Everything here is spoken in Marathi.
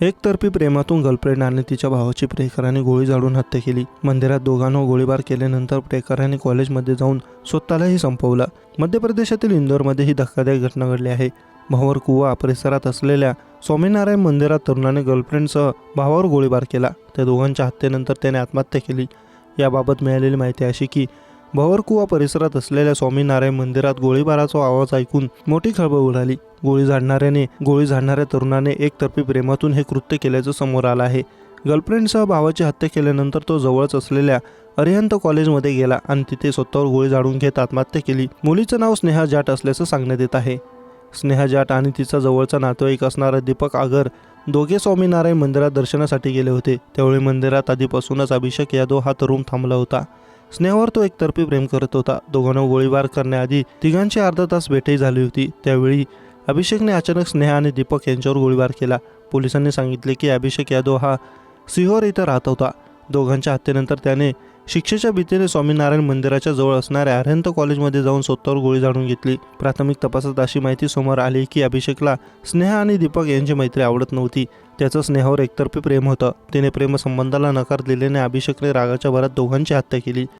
एकतर्फी प्रेमातून गर्लफ्रेंड आणि तिच्या भावाची प्रेकराने गोळी झाडून हत्या केली. मंदिरात दोघांवर गोळीबार केल्यानंतर प्रेकराने कॉलेजमध्ये जाऊन स्वतःलाही संपवला. मध्य प्रदेशातील इंदोरमध्ये ही धक्कादायक घटना घडली आहे. भावर कुवा परिसरात असलेल्या स्वामीनारायण मंदिरात तरुणाने गर्लफ्रेंडसह भावावर गोळीबार केला. त्या दोघांच्या हत्येनंतर त्याने आत्महत्या केली. याबाबत मिळालेली माहिती अशी की भवरकुवा परिसरात असलेल्या स्वामीनारायण मंदिरात गोळीबाराचा आवाज ऐकून मोठी खळबळ उडाली. गोळी झाडणाऱ्याने गोळी झाडणाऱ्या तरुणाने एकतर्फी प्रेमातून हे कृत्य केल्याचं समोर आलं आहे. गर्लफ्रेंडसह भावाची हत्या केल्यानंतर तो जवळच असलेल्या अरिहंत कॉलेजमध्ये गेला आणि तिथे स्वतःवर गोळी झाडून घेत आत्महत्या केली. मुलीचं नाव स्नेहा जाट असल्याचं सांगण्यात येत आहे. स्नेहा जाट आणि तिचा जवळचा नातेवाईक असणारा दीपक आगर दोघे स्वामीनारायण मंदिरात दर्शनासाठी गेले होते. त्यावेळी मंदिरात आधीपासूनच अभिषेक यादव हा तरुण थांबला होता. स्नेहावर तो एकतर्फी प्रेम करत होता. दोघांना गोळीबार करण्याआधी तिघांची अर्धा तास भेटही झाली होती. त्यावेळी अभिषेकने अचानक स्नेहा आणि दीपक यांच्यावर गोळीबार केला. पोलिसांनी सांगितले की अभिषेक यादव हा सिहोर इथं राहत होता. दोघांच्या हत्येनंतर त्याने शिक्षेच्या भीतीने स्वामीनारायण मंदिराच्या जवळ असणाऱ्या अरहंत कॉलेजमध्ये जाऊन स्वतःवर गोळी झाडून घेतली. प्राथमिक तपासात अशी माहिती समोर आली की अभिषेकला स्नेहा आणि दीपक यांची मैत्री आवडत नव्हती. त्याचं स्नेहावर एकतर्फी प्रेम होतं. तिने प्रेमसंबंधाला नकार दिल्याने अभिषेकने रागाच्या भरात दोघांची हत्या केली.